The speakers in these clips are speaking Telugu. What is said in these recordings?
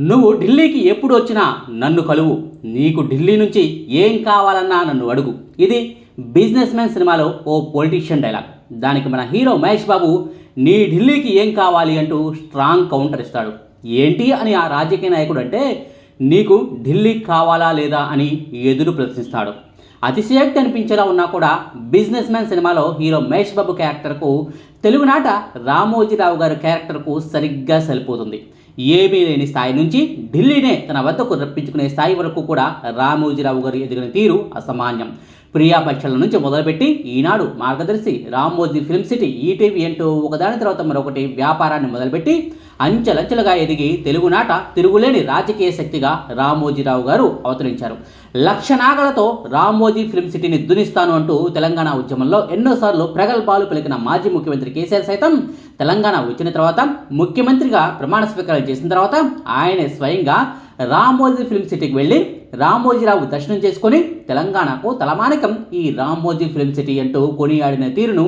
నువ్వు ఢిల్లీకి ఎప్పుడు వచ్చినా నన్ను కలువు. నీకు ఢిల్లీ నుంచి ఏం కావాలన్నా నన్ను అడుగు. ఇది బిజినెస్ మ్యాన్ సినిమాలో ఓ పొలిటీషియన్ డైలాగ్. దానికి మన హీరో మహేష్ బాబు నీ ఢిల్లీకి ఏం కావాలి? అంటూ స్ట్రాంగ్ కౌంటర్ ఇస్తాడు. ఏంటి అని ఆ రాజకీయ నాయకుడు అంటే నీకు ఢిల్లీ కావాలా లేదా? అని ఎదురు ప్రశ్నిస్తాడు. అతిశయోక్తి అనిపించేలా ఉన్నా కూడా బిజినెస్ మ్యాన్ సినిమాలో హీరో మహేష్ బాబు క్యారెక్టర్కు తెలుగునాట రామోజీరావు గారి క్యారెక్టర్కు సరిగ్గా సరిపోతుంది. ఏమీ లేని స్థాయి నుంచి ఢిల్లీనే తన వద్దకు రప్పించుకునే స్థాయి వరకు కూడా రామోజీరావు గారు ఎదిగిన తీరు అసామాన్యం. ప్రియా పరీక్షల నుంచి మొదలుపెట్టి ఈనాడు మార్గదర్శి రామోజీ ఫిల్మ్ సిటీ ఈటీవీ అంటూ ఒకదాని తర్వాత మరొకటి వ్యాపారాన్ని మొదలుపెట్టి అంచెలంచెలుగా ఎదిగి తెలుగునాట తిరుగులేని రాజకీయ శక్తిగా రామోజీరావు గారు అవతరించారు. లక్షణాగలతో రామ్మోజీ రామోజీ ఫిల్మ్ సిటీని దునిస్తాను అంటూ తెలంగాణ ఉద్యమంలో ఎన్నోసార్లు ప్రగల్భాలు పలికిన మాజీ ముఖ్యమంత్రి కేసీఆర్ సైతం తెలంగాణ వచ్చిన తర్వాత ముఖ్యమంత్రిగా ప్రమాణ స్వీకారం చేసిన తర్వాత ఆయనే స్వయంగా రామోజీ ఫిల్మ్ సిటీకి వెళ్ళి రామోజీరావు దర్శనం చేసుకొని తెలంగాణకు తలమానికం. ఈ రామోజీ ఫిల్మ్ సిటీ అంటూ కొనియాడిన తీరును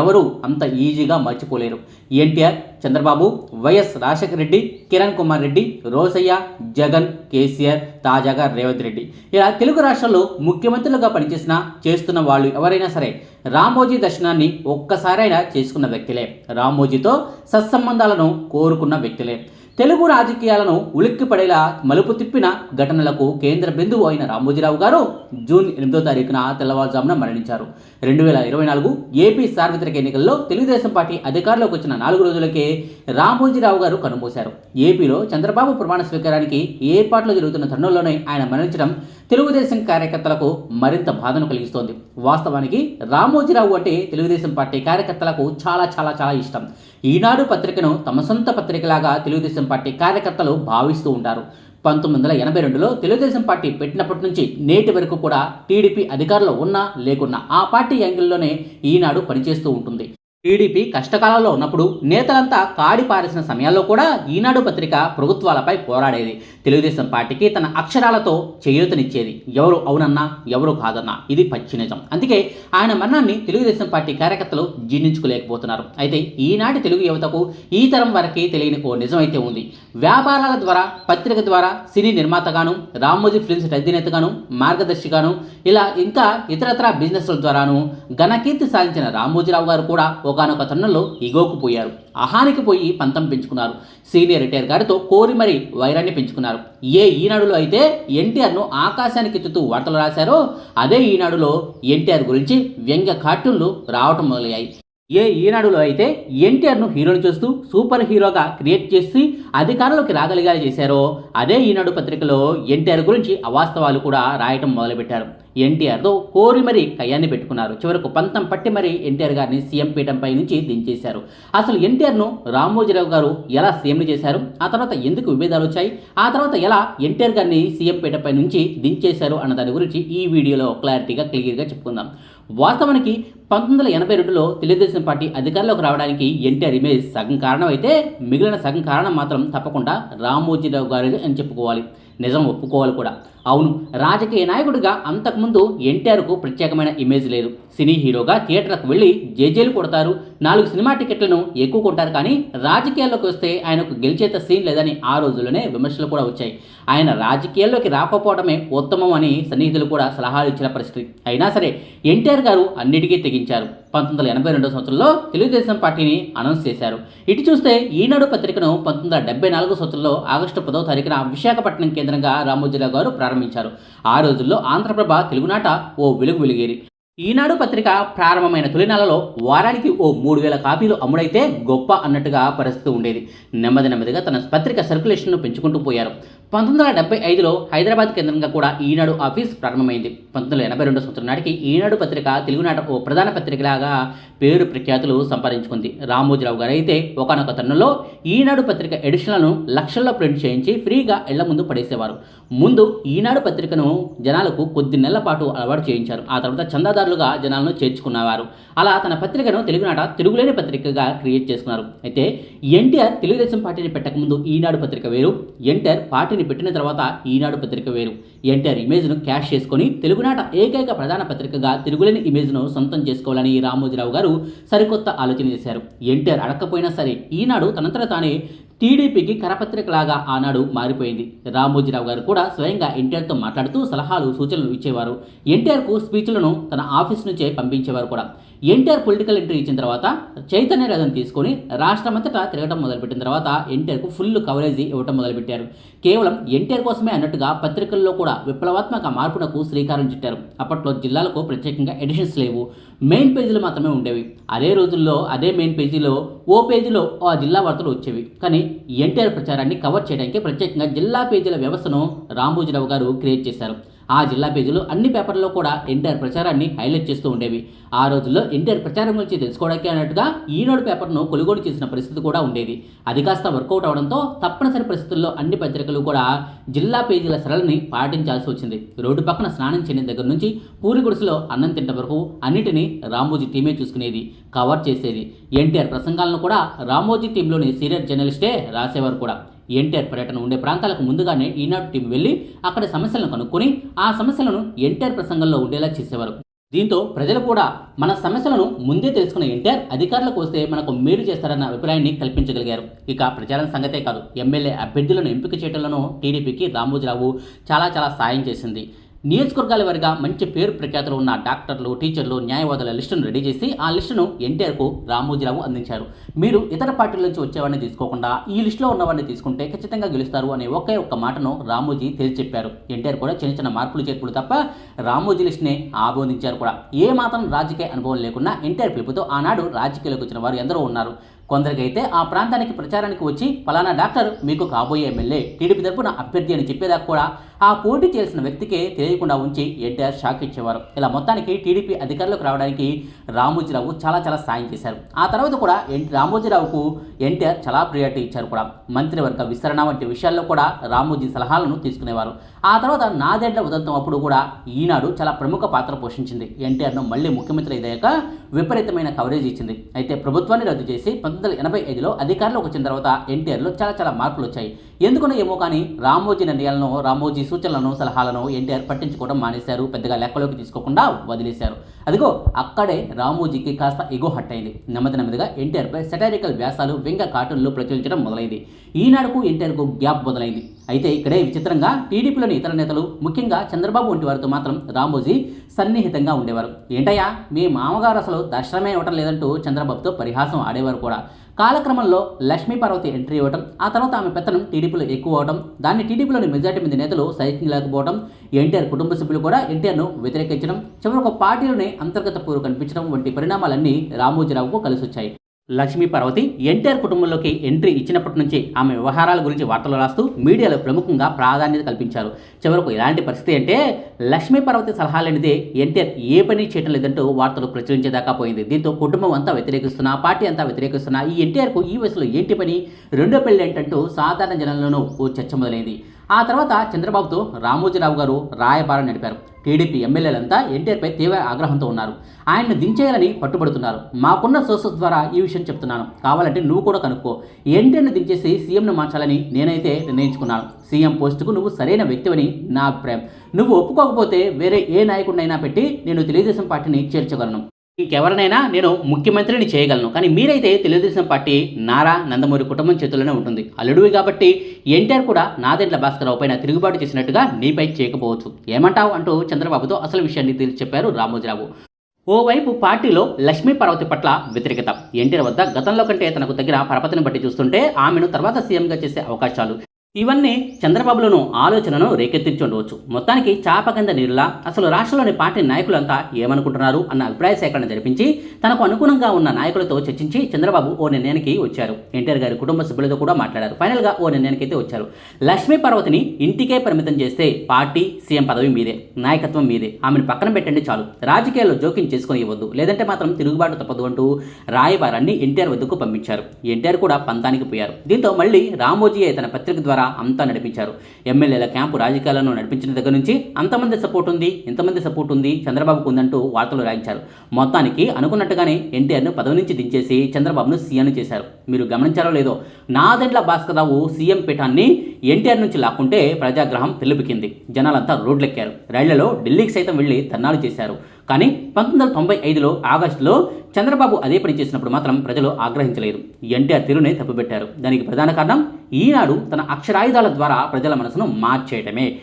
ఎవరు అంత ఈజీగా మర్చిపోలేరు. NTR Chandrababu YS Rajasekhara Reddy Kiran Kumar Reddy Rosaiah Jagan KCR తాజాగా రేవంత్ రెడ్డి. ఇలా తెలుగు రాష్ట్రాల్లో ముఖ్యమంత్రులుగా పనిచేసిన చేస్తున్న వాళ్ళు ఎవరైనా సరే రామోజీ దర్శనాన్ని ఒక్కసారైనా చేసుకున్న వ్యక్తులే. రామోజీతో సత్సంబంధాలను కోరుకున్న వ్యక్తులే. తెలుగు రాజకీయాలను ఉలిక్కిపడేలా మలుపు తిప్పిన ఘటనలకు కేంద్ర బిందువు అయిన రామోజీరావు గారు జూన్ ఎనిమిదో తారీఖున తెల్లవారుజామున మరణించారు. రెండు వేల ఇరవై నాలుగు ఏపీ సార్వత్రిక ఎన్నికల్లో తెలుగుదేశం పార్టీ అధికారంలోకి వచ్చిన నాలుగు రోజులకే రామోజీరావు గారు కనుమూశారు. ఏపీలో చంద్రబాబు ప్రమాణ స్వీకారానికి ఏర్పాట్లు జరుగుతున్న తరుణంలోనే ఆయన మరణించడం తెలుగుదేశం కార్యకర్తలకు మరింత బాధను కలిగిస్తోంది. వాస్తవానికి రామోజీరావు అంటే తెలుగుదేశం పార్టీ కార్యకర్తలకు చాలా చాలా చాలా ఇష్టం. ఈనాడు పత్రికను తమ సొంత పత్రికలాగా తెలుగుదేశం పార్టీ కార్యకర్తలు భావిస్తూ ఉంటారు. పంతొమ్మిది వందల ఎనభై రెండులో తెలుగుదేశం పార్టీ పెట్టినప్పటి నుంచి నేటి వరకు కూడా టీడీపీ అధికారంలో ఉన్నా లేకున్నా ఆ పార్టీ యాంగిల్లోనే ఈనాడు పనిచేస్తూ ఉంటుంది. టీడీపీ కష్టకాలంలో ఉన్నప్పుడు నేతలంతా కాడి పారేసిన సమయాల్లో కూడా ఈనాడు పత్రిక ప్రభుత్వాలపై పోరాడేది. తెలుగుదేశం పార్టీకి తన అక్షరాలతో చేయూతనిచ్చేది. ఎవరు అవునన్నా ఎవరు కాదన్నా ఇది పచ్చి నిజం. అందుకే ఆయన మరణాన్ని తెలుగుదేశం పార్టీ కార్యకర్తలు జీర్ణించుకోలేకపోతున్నారు. అయితే ఈనాటి తెలుగు యువతకు ఈ తరం వరకే తెలియని ఓ నిజం అయితే ఉంది. వ్యాపారాల ద్వారా పత్రిక ద్వారా సినీ నిర్మాతగాను రామోజీ ఫిల్మ్స్ అధినేతగాను మార్గదర్శిగాను ఇలా ఇంకా ఇతరత్ర బిజినెస్ల ద్వారాను ఘనకీర్తి సాధించిన రామోజీరావు గారు కూడా ఒకనొక తరుణంలో ఇగోకు పోయారు. అహానికి పోయి పంతం పెంచుకున్నారు. సీనియర్ రిటైర్ గారితో కోరి మరి వైరాన్ని పెంచుకున్నారు. ఏ ఈనాడులో అయితే ఎన్టీఆర్ను ఆకాశానికి ఎత్తుతూ వార్తలు రాశారో అదే ఈనాడులో ఎన్టీఆర్ గురించి వ్యంగ్య కార్టూన్లు రావటం మొదలయ్యాయి. ఏ ఈనాడులో అయితే ఎన్టీఆర్ను హీరోని చూస్తూ సూపర్ హీరోగా క్రియేట్ చేసి అధికారంలోకి రాగలిగా చేశారో అదే ఈనాడు పత్రికలో ఎన్టీఆర్ గురించి అవాస్తవాలు కూడా రాయటం మొదలుపెట్టారు. ఎన్టీఆర్తో కోరి మరీ కయ్యాన్ని పెట్టుకున్నారు. చివరకు పంతం పట్టి మరీ ఎన్టీఆర్ గారిని సీఎం పీఠంపై నుంచి దించేశారు. అసలు ఎన్టీఆర్ను రామోజీరావు గారు ఎలా సీఎంని చేశారు? ఆ తర్వాత ఎందుకు విభేదాలు వచ్చాయి? ఆ తర్వాత ఎలా ఎన్టీఆర్ గారిని సీఎం పీఠంపై నుంచి దించేశారు? అన్న దాని గురించి ఈ వీడియోలో క్లారిటీగా క్లియర్గా చెప్పుకుందాం. వాస్తవానికి పంతొమ్మిది వందల ఎనభై రెండులో తెలుగుదేశం పార్టీ అధికారంలోకి రావడానికి ఎన్టీఆర్ ఇమేజ్ సగం కారణం అయితే మిగిలిన సగం కారణం మాత్రం తప్పకుండా రామోజీరావు గారు అని చెప్పుకోవాలి. నిజం ఒప్పుకోవాలి కూడా. అవును రాజకీయ నాయకుడిగా అంతకుముందు ఎన్టీఆర్కు ప్రత్యేకమైన ఇమేజ్ లేదు. సినీ హీరోగా థియేటర్కు వెళ్ళి జేజేలు కొడతారు. నాలుగు సినిమా టికెట్లను ఎక్కువ కొంటారు కానీ రాజకీయాల్లోకి వస్తే ఆయనకు గెలిచేత సీన్ లేదని ఆ రోజుల్లోనే విమర్శలు కూడా వచ్చాయి. ఆయన రాజకీయాల్లోకి రాకపోవడమే ఉత్తమం అని సన్నిహితులు కూడా సలహాలు ఇచ్చిన పరిస్థితి. అయినా సరే ఎన్టీఆర్ గారు అన్నిటికీ తెగించారు. పంతొమ్మిది వందల ఎనభై రెండో సంవత్సరంలో తెలుగుదేశం పార్టీని అనౌన్స్ చేశారు. ఇటు చూస్తే ఈనాడు పత్రికను పంతొమ్మిది వందల డెబ్బై నాలుగో సంవత్సరంలో ఆగస్టు పదో తారీఖున విశాఖపట్నం కేంద్రంగా రామోజీరావు గారు ప్రారంభించారు. ఆ రోజుల్లో ఆంధ్రప్రభ తెలుగునాట ఓ వెలుగు వెలిగేరి ఈనాడు పత్రిక ప్రారంభమైన తొలినాలలో వారానికి ఓ మూడు వేల కాపీలు అమ్ముడైతే గొప్ప అన్నట్టుగా పరిస్థితి ఉండేది. నెమ్మది నెమ్మదిగా తన పత్రిక సర్క్యులేషన్ను పెంచుకుంటూ పోయారు. పంతొమ్మిది వందల డెబ్బై ఐదులో హైదరాబాద్ కేంద్రంగా కూడా ఈనాడు ఆఫీస్ ప్రారంభమైంది. పంతొమ్మిది వందల ఎనభై రెండు సంవత్సరం నాటికి ఈనాడు పత్రిక తెలుగునాట ఓ ప్రధాన పత్రికలాగా పేరు ప్రఖ్యాతులు సంపాదించుకుంది. రామోజీరావు గారు అయితే ఒకనొక తరుణంలో ఈనాడు పత్రిక ఎడిషన్లను లక్షల్లో ప్రింట్ చేయించి ఫ్రీగా ఇళ్ళ ముందు పడేసేవారు. ముందు ఈనాడు పత్రికను జనాలకు కొద్ది నెలల పాటు అలవాటు చేయించారు. ఆ తర్వాత చందాదారులుగా జనాలను చేర్చుకున్నవారు. అలా తన పత్రికను తెలుగునాట తిరుగులేని పత్రికగా క్రియేట్ చేసుకున్నారు. అయితే ఎన్టీఆర్ తెలుగుదేశం పార్టీని పెట్టకముందు ఈనాడు పత్రిక వేరు. ఎన్టీఆర్ పార్టీని పెట్టిన తర్వాత ఈనాడు పత్రిక వేరు. ఎన్టీఆర్ ఇమేజ్ను క్యాష్ చేసుకొని తెలుగునాట ఏకైక ప్రధాన పత్రికగా తిరుగులేని ఇమేజ్ను సొంతం చేసుకోవాలని రామోజీరావు గారు సరికొత్త ఆలోచన చేశారు. ఎన్టీఆర్ అడగకపోయినా సరే ఈనాడు తనంతట తానే టీడీపీకి కరపత్రికలాగా ఆనాడు మారిపోయింది. రామోజీరావు గారు కూడా స్వయంగా ఎన్టీఆర్తో మాట్లాడుతూ సలహాలు సూచనలు ఇచ్చేవారు. ఎన్టీఆర్కు స్పీచ్లను తన ఆఫీస్ నుంచే పంపించేవారు కూడా. ఎన్టీఆర్ పొలిటికల్ ఎంట్రీ ఇచ్చిన తర్వాత చైతన్య రథం తీసుకొని రాష్ట్రమంతటా తిరగడం మొదలుపెట్టిన తర్వాత ఎన్టీఆర్కు ఫుల్ కవరేజ్ ఇవ్వటం మొదలుపెట్టారు. కేవలం ఎన్టీఆర్ కోసమే అన్నట్టుగా పత్రికల్లో కూడా విప్లవాత్మక మార్పునకు శ్రీకారం చుట్టారు. అప్పట్లో జిల్లాలకు ప్రత్యేకంగా ఎడిషన్స్ లేవు. మెయిన్ పేజీలు మాత్రమే ఉండేవి. అదే రోజుల్లో అదే మెయిన్ పేజీలో ఓ పేజీలో ఆ జిల్లా వార్తలు వచ్చేవి. కానీ ఎన్టీఆర్ ప్రచారాన్ని కవర్ చేయడానికి ప్రత్యేకంగా జిల్లా పేజీల వ్యవస్థను రామోజీరావు గారు క్రియేట్ చేశారు. ఆ జిల్లా పేజీలు అన్ని పేపర్లలో కూడా ఎన్టీఆర్ ప్రచారాన్ని హైలైట్ చేస్తూ ఉండేవి. ఆ రోజుల్లో ఎన్టీఆర్ ప్రచారం గురించి తెలుసుకోవడానికి అన్నట్టుగా ఈనాడు పేపర్ను కొనుగోలు చేసిన పరిస్థితి కూడా ఉండేది. అది కాస్త వర్కౌట్ అవడంతో తప్పనిసరి పరిస్థితుల్లో అన్ని పత్రికలు కూడా జిల్లా పేజీల సరళిని పాటించాల్సి వచ్చింది. రోడ్డు పక్కన స్నానం చేయని దగ్గర నుంచి పూరి గుడిసెలో అన్నం తింట వరకు అన్నిటినీ రామోజీ టీమే చూసుకునేది కవర్ చేసేది. ఎన్టీఆర్ ప్రసంగాలను కూడా రామోజీ టీంలోని సీనియర్ జర్నలిస్టే రాసేవారు కూడా. ఎన్టీఆర్ పర్యటన ఉండే ప్రాంతాలకు ముందుగానే ఈనాడు టీం వెళ్ళి అక్కడ సమస్యలను కనుక్కొని ఆ సమస్యలను ఎన్టీఆర్ ప్రసంగంలో ఉండేలా చేసేవారు. దీంతో ప్రజలు కూడా మన సమస్యలను ముందే తెలుసుకున్న ఎన్టీఆర్ అధికారులకు వస్తే మనకు మేలు చేస్తారన్న అభిప్రాయాన్ని కల్పించగలిగారు. ఇక ప్రచారం సంగతే కాదు. ఎమ్మెల్యే అభ్యర్థులను ఎంపిక చేయడంలోనూ టీడీపీకి రామోజీరావు చాలా చాలా సాయం చేసింది. నియోజకవర్గాల వారిగా మంచి పేరు ప్రఖ్యాతులు ఉన్న డాక్టర్లు టీచర్లు న్యాయవాదుల లిస్టును రెడీ చేసి ఆ లిస్టును ఎన్టీఆర్కు రామోజీరావు అందించారు. మీరు ఇతర పార్టీల నుంచి వచ్చేవాడిని తీసుకోకుండా ఈ లిస్టులో ఉన్నవాడిని తీసుకుంటే ఖచ్చితంగా గెలుస్తారు అనే ఒకే ఒక్క మాటను రామోజీ తేల్చి చెప్పారు ఎన్టీఆర్ కూడా చిన్న చిన్న మార్పులు చేర్పులు తప్ప రామోజీ లిస్టునే ఆమోదించారు కూడా. ఏ మాత్రం రాజకీయ అనుభవం లేకుండా ఎన్టీఆర్ పిలుపుతో ఆనాడు రాజకీయాలకు వచ్చిన వారు ఎందరో ఉన్నారు. కొందరికైతే ఆ ప్రాంతానికి ప్రచారానికి వచ్చి ఫలానా డాక్టర్ మీకు కాబోయే ఎమ్మెల్యే. టీడీపీ తరపున అభ్యర్థి అని చెప్పేదాకా కూడా ఆ పోటీ చేసిన వ్యక్తికే తెలియకుండా ఉంచి ఎన్టీఆర్ షాక్ ఇచ్చేవారు. ఇలా మొత్తానికి టీడీపీ అధికారంలోకి రావడానికి రామోజీరావు చాలా చాలా సాయం చేశారు. ఆ తర్వాత కూడా ఎన్ రామోజీరావుకు ఎన్టీఆర్ చాలా ప్రియారిటీ ఇచ్చారు కూడా. మంత్రివర్గ విస్తరణ వంటి విషయాల్లో కూడా రామోజీ సలహాలను తీసుకునేవారు. ఆ తర్వాత నాదెండ్ల ఉదంతం అప్పుడు కూడా ఈనాడు చాలా ప్రముఖ పాత్ర పోషించింది. ఎన్టీఆర్ను మళ్ళీ ముఖ్యమంత్రి అయ్యాక విపరీతమైన కవరేజ్ ఇచ్చింది. అయితే ప్రభుత్వాన్ని రద్దు చేసి పంతొమ్మిది వందల ఎనభై ఐదులో అధికారంలోకి వచ్చిన తర్వాత ఎన్టీఆర్లో చాలా చాలా మార్పులు వచ్చాయి. ఎందుకనో ఏమో కానీ రామోజీ నిర్ణయాలను రామోజీ సూచనలను సలహాలను ఎన్టీఆర్ పట్టించుకోవడం మానేశారు. పెద్దగా లెక్కలోకి తీసుకోకుండా వదిలేశారు. అదిగో అక్కడే రామోజీకి కాస్త ఎగో హట్ అయింది. నెమ్మది నెమ్మదిగా ఎన్టీఆర్పై సెటారికల్ వ్యాసాలు వ్యంగ కార్టూన్లు ప్రచురించడం మొదలైంది. ఈనాడుకు ఎన్టీఆర్కు గ్యాప్ మొదలైంది. అయితే ఇక్కడే విచిత్రంగా టీడీపీలోని ఇతర నేతలు ముఖ్యంగా చంద్రబాబు వంటి వారితో మాత్రం రామోజీ సన్నిహితంగా ఉండేవారు. ఏంటయ్యా? మీ మామగారు అసలు దర్శనమే ఇవ్వటం లేదంటూ చంద్రబాబుతో పరిహాసం ఆడేవారు కూడా. కాలక్రమంలో లక్ష్మీ పార్వతి ఎంట్రీ ఇవ్వడం ఆ తర్వాత ఆమె పెత్తనం టీడీపీలో ఎక్కువ అవడం దాన్ని టీడీపీలోని మెజార్టీ మంది నేతలు సహించలేకపోవడం ఎన్టీఆర్ కుటుంబ సభ్యులు కూడా ఎన్టీఆర్ను వ్యతిరేకించడం చివరకు పార్టీలోనే అంతర్గత పూర్వ కనిపించడం వంటి పరిణామాలన్నీ రామోజీరావుకు కలిసొచ్చాయి. లక్ష్మీ పార్వతి ఎన్టీఆర్ కుటుంబంలోకి ఎంట్రీ ఇచ్చినప్పటి నుంచి ఆమె వ్యవహారాల గురించి వార్తలు రాస్తూ మీడియాలో ప్రముఖంగా ప్రాధాన్యత కల్పించారు. చివరకు ఎలాంటి పరిస్థితి అంటే లక్ష్మీ పార్వతి సలహా లేనిదే ఎన్టీఆర్ ఏ పని చేయటం లేదంటూ వార్తలు ప్రచురించేదాకా పోయింది. దీంతో కుటుంబం అంతా వ్యతిరేకిస్తున్నా పార్టీ అంతా వ్యతిరేకిస్తున్నా ఈ ఎన్టీఆర్కు ఈ వయసులో ఏంటి పని? రెండో పెళ్ళి ఏంటంటూ సాధారణ జనంలోనూ ఓ చర్చ మొదలైంది. ఆ తర్వాత చంద్రబాబుతో రామోజీరావు గారు రాయబారం నడిపారు. టీడీపీ ఎమ్మెల్యేలంతా ఎన్టీఆర్పై తీవ్ర ఆగ్రహంతో ఉన్నారు. ఆయన్ని దించేయాలని పట్టుబడుతున్నారు. మాకున్న సోర్సెస్ ద్వారా ఈ విషయం చెప్తున్నాను. కావాలంటే నువ్వు కూడా కనుక్కో. ఎన్టీఆర్ని దించేసి సీఎంను మార్చాలని నేనైతే నిర్ణయించుకున్నాను. సీఎం పోస్టుకు నువ్వు సరైన వ్యక్తివని నా అభిప్రాయం. నువ్వు ఒప్పుకోకపోతే వేరే ఏ నాయకుడినైనా పెట్టి నేను తెలుగుదేశం పార్టీని చేర్చగలను. ఇంకెవరినైనా నేను ముఖ్యమంత్రిని చేయగలను. కానీ మీరైతే తెలుగుదేశం పార్టీ నారా నందమూరి కుటుంబం చేతుల్లోనే ఉంటుంది. అల్లుడివి కాబట్టి ఎన్టీఆర్ కూడా నాదెంట్ల భాస్కరరావు పైన తిరుగుబాటు చేసినట్టుగా నీపై చేయకపోవచ్చు. ఏమంటావు అంటూ చంద్రబాబుతో అసలు విషయాన్ని తేల్చి చెప్పారు రామోజీరావు. ఓవైపు పార్టీలో లక్ష్మీ పార్వతి పట్ల వ్యతిరేకత. ఎన్టీఆర్ వద్ద గతంలో కంటే తనకు తగిన పరపతిని బట్టి చూస్తుంటే ఆమెను తర్వాత సీఎంగా చేసే అవకాశాలు. ఇవన్నీ చంద్రబాబులను ఆలోచనను రేకెత్తించుండవచ్చు. మొత్తానికి చాప కింద నీరులా అసలు రాష్ట్రంలోని పార్టీ నాయకులంతా ఏమనుకుంటున్నారు అన్న అభిప్రాయ సేకరణ జరిపించి తనకు అనుగుణంగా ఉన్న నాయకులతో చర్చించి చంద్రబాబు ఓ నిర్ణయానికి వచ్చారు. ఎన్టీఆర్ గారి కుటుంబ సభ్యులతో కూడా మాట్లాడారు. ఫైనల్గా ఓ నిర్ణయానికి అయితే వచ్చారు. లక్ష్మీ పార్వతిని ఇంటికే పరిమితం చేస్తే పార్టీ సీఎం పదవి మీదే నాయకత్వం మీదే. ఆమెను పక్కన పెట్టండి చాలు. రాజకీయాల్లో జోక్యం చేసుకుని ఇవ్వద్దు. లేదంటే మాత్రం తిరుగుబాటు తప్పదు అంటూ రాయబారాన్ని ఎన్టీఆర్ వద్దకు పంపించారు. ఎన్టీఆర్ కూడా పంతానికి పోయారు. దీంతో మళ్ళీ రామోజీ తన పత్రిక ద్వారా అంతా నడిపించారు. ఎమ్మెల్యేల క్యాంపు రాజకీయాలను నడిపించిన దగ్గర నుంచి అంతమంది సపోర్ట్ ఉంది ఇంతమంది సపోర్ట్ ఉంది చంద్రబాబుకు ఉందంటూ వార్తలు రాయించారు. మొత్తానికి అనుకున్నట్టుగానే ఎన్టీఆర్ను పదవి నుంచి దించేసి చంద్రబాబును సీఎం చేశారు. మీరు గమనించారో లేదో నాదెండ్ల భాస్కరరావు సీఎం పీఠాన్ని ఎన్టీఆర్ నుంచి లాక్కుంటే ప్రజాగ్రహం పిలుపుకింది జనాలంతా రోడ్లెక్కారు. రైళ్ళలో ఢిల్లీకి సైతం వెళ్ళి ధర్నాలు చేశారు. కానీ పంతొమ్మిది వందల తొంభై ఐదులో ఆగస్టులో చంద్రబాబు అదే పని చేసినప్పుడు మాత్రం ప్రజలు ఆగ్రహించలేదు. ఎన్టీఆర్ తీరునే తప్పుపెట్టారు. దానికి ప్రధాన కారణం ఈనాడు తన అక్షరాయుధాల ద్వారా ప్రజల మనసును మార్చేయటమే.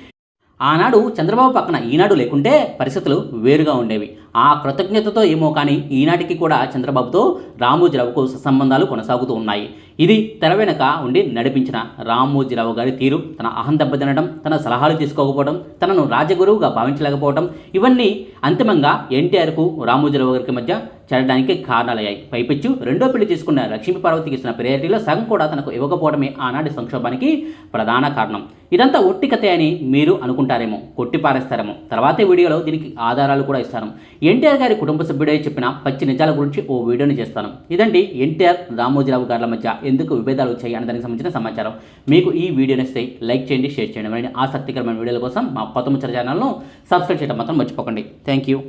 ఆనాడు చంద్రబాబు పక్కన ఈనాడు లేకుంటే పరిస్థితులు వేరుగా ఉండేవి. ఆ కృతజ్ఞతతో ఏమో కానీ ఈనాటికి కూడా చంద్రబాబుతో రామోజీరావుకు సత్సంబంధాలు కొనసాగుతూ ఉన్నాయి. ఇది తెర వెనక ఉండి నడిపించిన రామోజీరావు గారి తీరు. తన అహం దెబ్బతినడం తన సలహాలు తీసుకోకపోవడం తనను రాజగురువుగా భావించలేకపోవడం ఇవన్నీ అంతిమంగా ఎన్టీఆర్కు రామోజీరావు గారికి మధ్య చేరడానికి కారణాలయ్యాయి. పైపెచ్చు రెండో పెళ్ళి చేసుకున్న లక్ష్మీ పార్వతికి ఇస్తున్న ప్రియారిటీలో సగం కూడా తనకు ఇవ్వకపోవడమే ఆనాటి సంక్షోభానికి ప్రధాన కారణం. ఇదంతా ఒట్టి కథే అని మీరు అనుకుంటారేమో కొట్టి పారేస్తారేమో. తర్వాతే వీడియోలో దీనికి ఆధారాలు కూడా ఇస్తాను. ఎన్టీఆర్ గారి కుటుంబ సభ్యుడే చెప్పిన పచ్చి నిజాల గురించి ఓ వీడియోని చేస్తాను. ఇదండి ఎన్టీఆర్ రామోజీరావు గారి మధ్య ఎందుకు విభేదాలు వచ్చాయి అనే దానికి సంబంధించిన సమాచారం. మీకు ఈ వీడియోని ఇస్తే లైక్ చేయండి షేర్ చేయండి. మరి ఆసక్తికరమైన వీడియోల కోసం మా కొత్త ముచ్చట ఛానల్ను సబ్స్క్రైబ్ చేయడం మాత్రం మర్చిపోకండి. Thank you